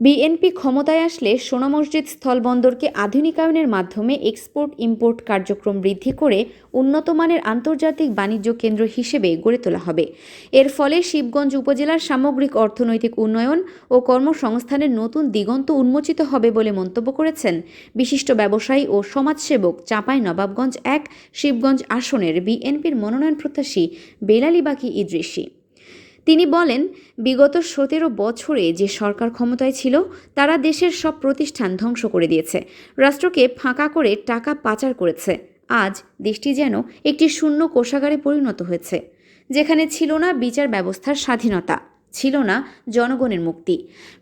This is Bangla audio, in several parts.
বিএনপি ক্ষমতায় আসলে সোনা মসজিদ স্থলবন্দরকে আধুনিকায়নের মাধ্যমে এক্সপোর্ট, ইম্পোর্ট কার্যক্রম বৃদ্ধি করে উন্নতমানের আন্তর্জাতিক বাণিজ্য কেন্দ্র হিসেবে গড়ে তোলা হবে। এর ফলে শিবগঞ্জ উপজেলার সামগ্রিক অর্থনৈতিক উন্নয়ন ও কর্মসংস্থানের নতুন দিগন্ত উন্মোচিত হবে বলে মন্তব্য করেছেন বিশিষ্ট ব্যবসায়ী ও সমাজসেবক চাঁপাই নবাবগঞ্জ এক শিবগঞ্জ আসনের বিএনপির মনোনয়ন প্রত্যাশী বেলালি বাকি ইদ্রিসি। তিনি বলেন, বিগত সতেরো বছরে যে সরকার ক্ষমতায় ছিল, তারা দেশের সব প্রতিষ্ঠান ধ্বংস করে দিয়েছে। রাষ্ট্রকে ফাঁকা করে টাকা পাচার করেছে। আজ দেশটি যেন একটি শূন্য কোষাগারে পরিণত হয়েছে, যেখানে ছিল না বিচার ব্যবস্থার স্বাধীনতা। ছিল না জনগণের মুক্তি।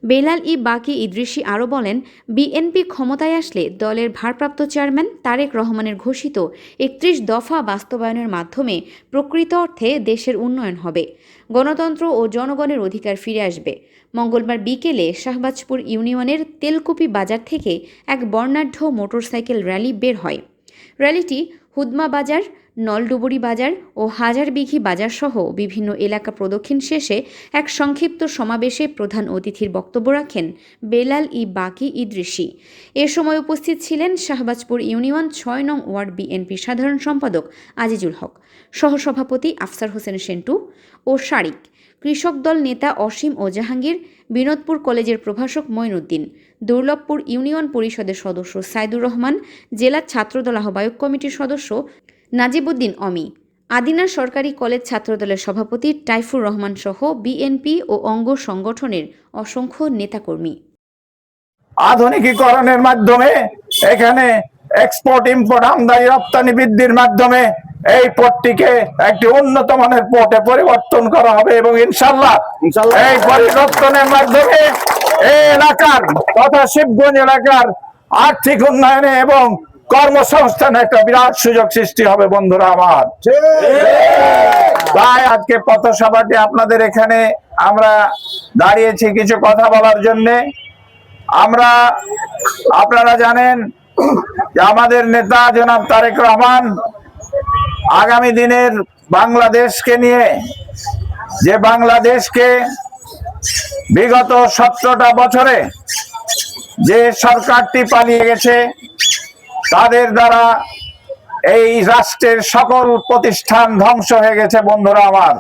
বেলাল ই বাকি ইদ্রিসি আরও বলেন, বিএনপি ক্ষমতায় আসলে দলের ভারপ্রাপ্ত চেয়ারম্যান তারেক রহমানের ঘোষিত একত্রিশ দফা বাস্তবায়নের মাধ্যমে প্রকৃত অর্থে দেশের উন্নয়ন হবে। গণতন্ত্র ও জনগণের অধিকার ফিরে আসবে। মঙ্গলবার বিকেলে শাহবাজপুর ইউনিয়নের তেলকুপি বাজার থেকে এক বর্ণাঢ্য মোটরসাইকেল র্যালি বের হয়। র্যালিটি হুদমা বাজার নলডুবুরি বাজার ও হাজারবিঘি বাজার সহ বিভিন্ন এলাকা প্রদক্ষিণ শেষে এক সংক্ষিপ্ত সমাবেশে প্রধান অতিথির বক্তব্য রাখেন বেলাল ই বাকি ইদ্রিসি। এ সময় উপস্থিত ছিলেন শাহবাজপুর ইউনিয়ন ছয় নং ওয়ার্ড বিএনপি সাধারণ সম্পাদক আজিজুল হক, সহসভাপতি আফসার হোসেন সেন্টু ও শারিক, কৃষক দল নেতা অসীম ও জাহাঙ্গীর, বিনোদপুর কলেজের প্রভাষক মঈনুদ্দিন দুর্লভপুর ইউনিয়ন পরিষদের সদস্য সাইদুর রহমান, জেলা ছাত্রদল আহ্বায়ক কমিটির সদস্য নাজিবুদ্দিন অমি আদিনা সরকারি কলেজ ছাত্রদলের সভাপতি টাইফুর রহমান সহ বিএনপি ও অঙ্গ সংগঠনের অসংখ্য নেতাকর্মী। আধুনিকীকরণের মাধ্যমে এখানে এক্সপোর্ট ইম্পোর্ট আমদানি রপ্তানি বৃদ্ধির মাধ্যমে এই পোর্টটিকে একটি উন্নত মানের পোর্টে পরিবর্তন করা হবে এবং ইনশাল্লাহ এই পরিবর্তনের মাধ্যমে এই এলাকার তথা শিবগঞ্জ এলাকার আর্থিক উন্নয়নে এবং কর্মসংস্থানে একটা বিরাট সুযোগ সৃষ্টি হবে, বন্ধুরা আমার। তাই আজকে পথসভাটি আপনাদের এখানে আমরা দাঁড়িয়েছি কিছু কথা বলার জন্যে। আমরা, আপনারা জানেন যে আমাদের নেতা জনাব তারেক রহমান আগামী দিনের বাংলাদেশকে নিয়ে, যে বাংলাদেশকে বিগত সতেরোটা বছরে যে সরকারটি পালিয়ে গেছে তাদের দ্বারা এই রাষ্ট্রের সকল প্রতিষ্ঠান ধ্বংস হয়ে গেছে, বন্ধুরা আমার।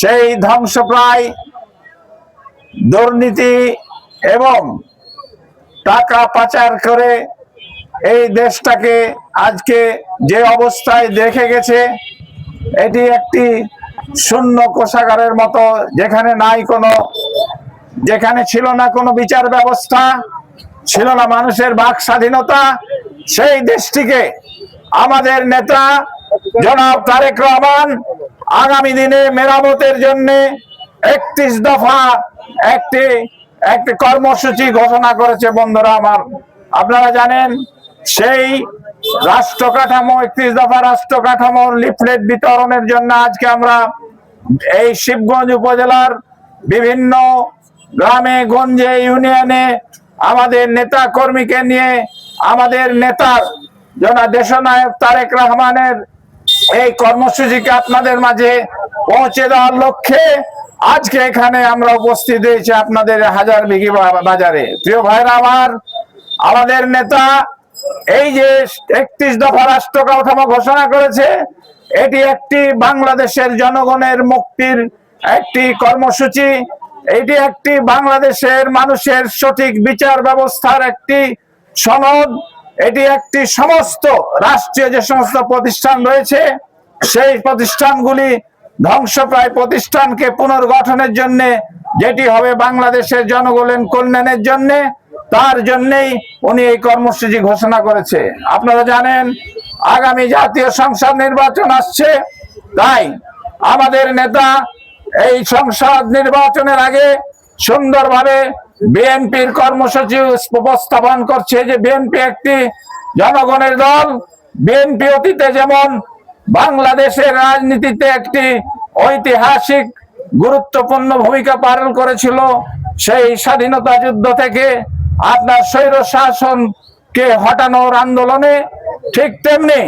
সেই ধ্বংস প্রায় দুর্নীতি এবং টাকা পাচার করে এই দেশটাকে আজকে যে অবস্থায় দেখে গেছে, এটি একটি শূন্য কোষাগারের মতো, যেখানে নাই কোনো, যেখানে ছিল না কোনো বিচার ব্যবস্থা ছিল না মানুষের বাক স্বাধীনতা, সেই দেশটিকে আমাদের নেতা জনাব তারেক রহমান আগামী দিনে মেরামতের জন্য একত্রিশ দফা একটি একটি কর্মসূচি ঘোষণা করেছে বন্ধুরা আমার। আপনারা জানেন, সেই রাষ্ট্র কাঠামো, একত্রিশ দফা রাষ্ট্র কাঠামোর লিফলেট বিতরণের জন্য আজকে আমরা এই শিবগঞ্জ উপজেলার বিভিন্ন গ্রামে, গঞ্জে, ইউনিয়নে আমাদের নেতা কর্মীকে নিয়ে আমাদের নেতার জনা দেশনায়ক তারেক রহমানের এই কর্মসূচিকে আপনাদের মাঝে পৌঁছে দেওয়ার লক্ষ্যে আজকে এখানে আমরা উপস্থিত হয়েছি আপনাদের হাজার বিঘি বাজারে। প্রিয় ভাইরা আমার, আমাদের নেতা এই যে একত্রিশ দফা রাষ্ট্র ঘোষণা করেছে, এটি একটি বাংলাদেশের জনগণের মুক্তির একটি কর্মসূচি। এটি একটি বাংলাদেশের মানুষের সঠিক বিচার ব্যবস্থার একটি সনদ। এটি একটি সমস্ত রাষ্ট্রীয় যে সমস্ত প্রতিষ্ঠান রয়েছে, সেই প্রতিষ্ঠানগুলি ধ্বংসপ্রায় প্রতিষ্ঠানকে পুনর্গঠনের জন্য, যেটি হবে বাংলাদেশের জনগণের কল্যাণের জন্য, তার জন্যই উনি এই কর্মসূচি ঘোষণা করেছে। আপনারা জানেন, আগামী জাতীয় সংসদ নির্বাচন আসছে, তাই আমাদের নেতা এই সংসদ নির্বাচনের আগে সুন্দরভাবে বিএনপির কর্মসূচি উপস্থাপন করছে যে বিএনপি একটি জনগণের দল। বিএনপি অতীতে যেমন বাংলাদেশের রাজনীতিতে একটি ঐতিহাসিক গুরুত্বপূর্ণ ভূমিকা পালন করেছিল, সেই স্বাধীনতা যুদ্ধ থেকে আপনার স্বৈর শাসনকে হটানোর আন্দোলনে ঠিক তেমনি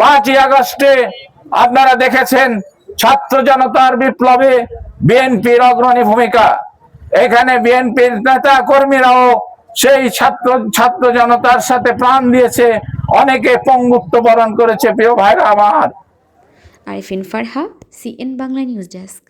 পাঁচই আগস্টে আপনারা দেখেছেন ছাত্র জনতার বিপ্লবে বিএনপির অগ্রণী ভূমিকা। এখানে বিএনপির নেতা কর্মীরাও সেই ছাত্র ছাত্র জনতার সাথে প্রাণ দিয়েছে, অনেকে পঙ্গুত্ব বরণ করেছে, প্রিয় ভাইরা আমার। Arifin Farha CN Bangla news desk.